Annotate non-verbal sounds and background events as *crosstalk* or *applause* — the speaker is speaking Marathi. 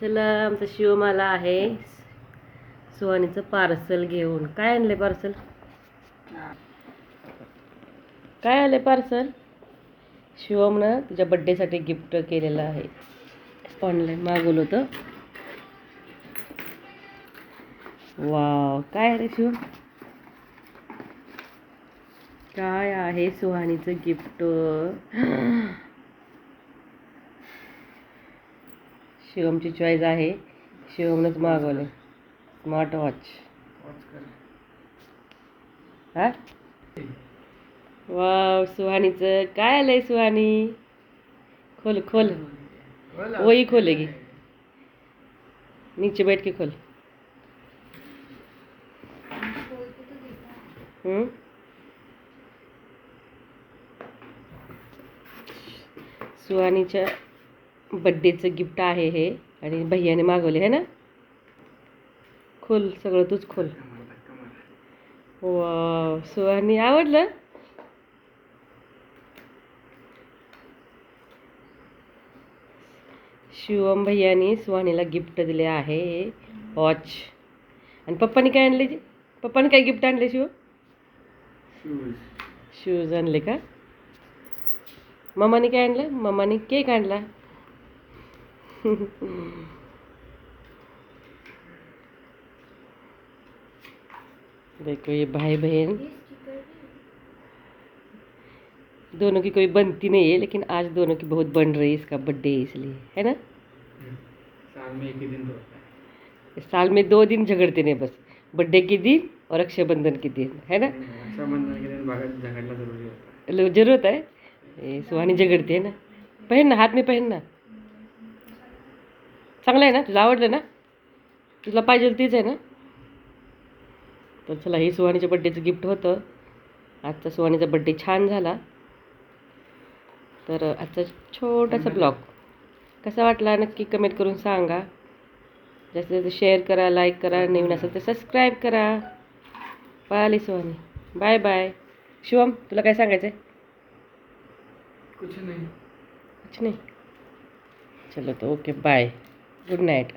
चला आमचा शिवमाला आहे. सुहानीचं पार्सल घेऊन. काय आणले पार्सल? काय आले पार्सल? शिवमनं तुझ्या बड्डेसाठी गिफ्ट केलेलं आहे. ऑनलाईन मागवलं होतं. वा काय रे शिव? काय आहे सुहानीचं गिफ्ट शिवमची चॉईस आहे. शिवमनंच मागवले स्मार्ट वॉच हा? वाव सुहानीचं. काय आलंय सुहानी? खोल खोल. वही खोलेगी नीचे बैठ के खोल. हम्म? सुहानीच्या बड्डेचं गिफ्ट आहे हे. आणि भैयाने मागवले आहे ना? खोल सगळं तूच खोल. वा सुहानी आवडलं? शिवम भैयानी सुहानीला गिफ्ट दिले आहे. वॉच आणि पप्पानी काय आणले? जे? पप्पाने काय गिफ्ट आणले शिव? शूज आणले का? मम्माने काय आणलं? मम्माने केक आणला. *laughs* देखो ये भाई बहन। दोनों की कोई बनती नहीं है लेकिन आज दोनों की बहुत बन रही है इसका बर्थडे इसलिए है ना? साल में एक ही दिन तो होता है। साल में दो दिन झगड़ते नहीं बस बर्थडे के दिन और रक्षाबंधन के दिन है ना? रक्षाबंधन के दिन झगड़ना ज़रूरी होता है। ज़रूरत है? ये सुहानी झगड़ती है ना? पहनना हाथ में पहन ना चांगलं आहे ना? तुला आवडलं ना? तुला पाहिजे तीच आहे ना? तर चला हे सुहानीच्या बड्डेचं गिफ्ट होतं. आजचा सुहानीचा बड्डे छान झाला. तर आजचा छोटासा ब्लॉग. कसा वाटला? नक्की कमेंट करून सांगा. जास्तीत जास्त शेअर करा लाईक करा. नवीन असेल तर सबस्क्राईब करा. पळाली सुहानी. बाय बाय शिवम तुला काय सांगायचं आहे कुछ नहीं. कुछ नहीं. चलो तो ओके बाय good night.